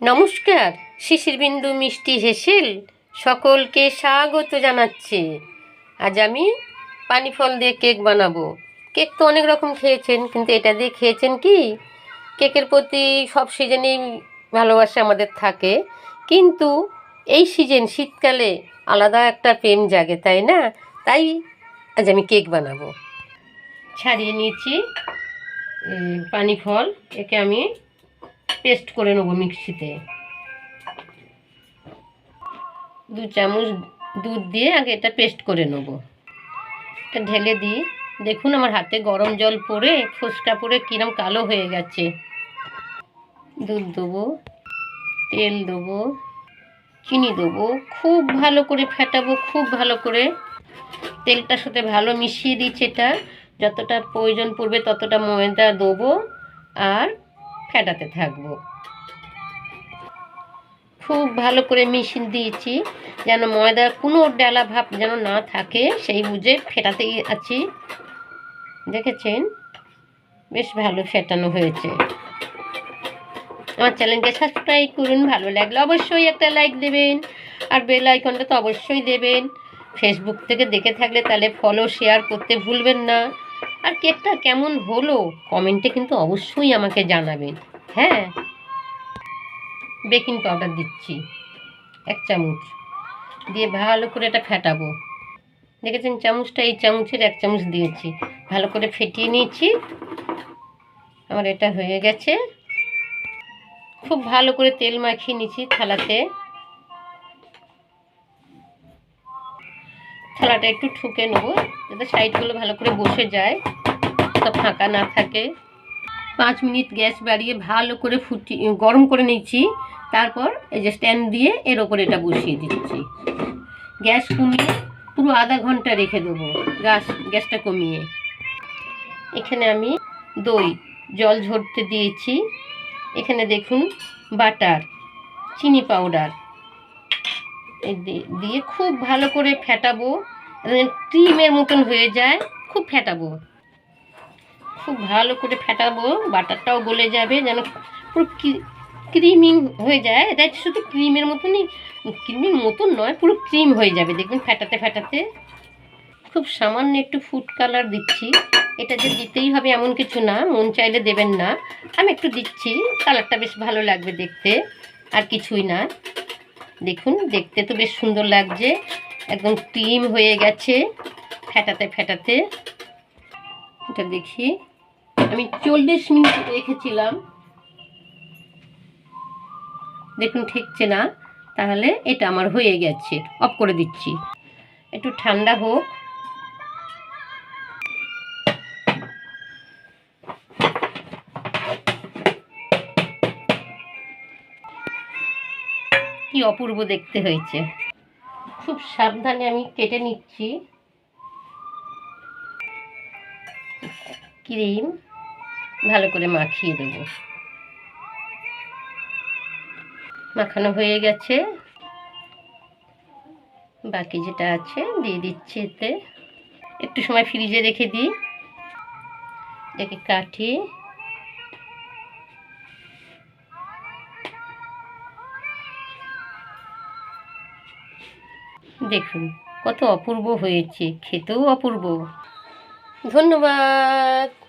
নমস্কার শিশির বিন্দু মিষ্টি হেসেল সকলকে স্বাগত জানাচ্ছি। আজ আমি পানি ফল দিয়ে কেক বানাবো। কেক তো অনেক রকম খেয়েছেন, কিন্তু এটা দিয়ে খেয়েছেন কি? কেকের প্রতি সব সিজনেই ভালোবাসা আমাদের থাকে। কিন্তু এই সিজন শীতকালে আলাদা একটা প্রেম জাগে, তাই না? তাই আজ আমি কেক বানাবো। ছাড়িয়ে নিয়েছি পানি ফল। একে আমি পেস্ট করে নেব মিক্সিতে। দু চামচ দুধ দিয়ে আগে এটা পেস্ট করে নেব। এটা ঢেলে দিই। দেখুন আমার হাতে গরম জল পড়ে ফুসকা পরে কিরম কালো হয়ে গেছে। দুধ দেবো, তেল দেবো, চিনি দেবো, খুব ভালো করে ফেটাবো, খুব ভালো করে। তেলটার সাথে ভালো মিশিয়ে দিচ্ছি এটা। যতটা প্রয়োজন পড়বে ততটা ময়দা দেবো। আর ফেটাতে থাকব। খুব ভালো করে মিশিয়ে দিয়েছি, যেন ময়দার কোনো ডালা ভাব যেন না থাকে, সেই বুঝে ফেটাতেই আছি। দেখেছেন? বেশ ভালো ফেটানো হয়েছে। আমার চ্যানেলকে সাবস্ক্রাইব করুন, ভালো লাগলে অবশ্যই একটা লাইক দেবেন, আর বেল আইকনটা তো অবশ্যই দেবেন। ফেসবুক থেকে দেখে থাকলে তাহলে ফলো শেয়ার করতে ভুলবেন না। আর কেকটা কেমন হলো কমেন্টে কিন্তু অবশ্যই আমাকে জানাবেন। হ্যাঁ? বেকিং পাউডার দিচ্ছি, এক চামচ। দিয়ে ভালো করে এটা ফেটাবো। দেখেছেন চামচটা, এই চামচের এক চামচ দিয়েছি। ভালো করে ফেটিয়ে নিয়েছি। আমার এটা হয়ে গেছে। খুব ভালো করে তেল মাখিয়ে নিয়েছি থালাতে। থালাটা একটু ঠুকে নেব, যাতে সাইডগুলো ভালো করে বসে যায়, তো ফাঁকা না থাকে। পাঁচ মিনিট গ্যাস বাড়িয়ে ভালো করে ফুটি, গরম করে নিচ্ছি তারপর এই যে স্ট্যান্ড দিয়ে এর ওপরে এটা বসিয়ে দিচ্ছি। গ্যাস কমিয়ে পুরো আধা ঘণ্টা রেখে দেবো, গ্যাস, গ্যাসটা কমিয়ে। এখানে আমি দই, জল ঝরতে দিয়েছি। এখানে দেখুন বাটার, চিনি পাউডার। দিয়ে খুব ভালো করে ফেটাবো। ক্রিমের মতন হয়ে যায়, খুব ফেটাবো। খুব ভালো করে ফেটাবো, বাটারটাও গলে যাবে, যেন পুরো ক্রিমি হয়ে যায়। এটা শুধু ক্রিমের মতনই, ক্রিমের মতন নয়, পুরো ক্রিম হয়ে যাবে। দেখবেন ফেটাতে ফেটাতে। খুব সামান্য একটু ফুড কালার দিচ্ছি। এটা যে দিতেই হবে এমন কিছু না, মন চাইলে দেবেন না। আমি একটু দিচ্ছি, কালারটা বেশ ভালো লাগবে দেখতে, আর কিছুই না। দেখুন, দেখতে তো বেশ সুন্দর লাগছে। একদম ক্রিম হয়ে গেছে, ফেটাতে ফেটাতে। এটা দেখি। আমি চল্লিশ মিনিট রেখেছিলাম। দেখুন, ঠেকছে না। তাহলে এটা আমার হয়ে গেছে। অফ করে দিচ্ছি। একটু ঠান্ডা হোক। কি অপূর্ব দেখতে হয়েছে। খুব সাবধানে আমি কেটে নিচ্ছি। ক্রিম ভালো করে মাখিয়ে দেবো। মাখানো হয়ে গেছে। বাকি যেটা আছে দিয়ে দিচ্ছি এতে। একটু সময় ফ্রিজে রেখে দিই। এটাকে কাটি। দেখুন কত অপূর্ব হয়েছে খেতেও অপূর্ব। ধন্যবাদ।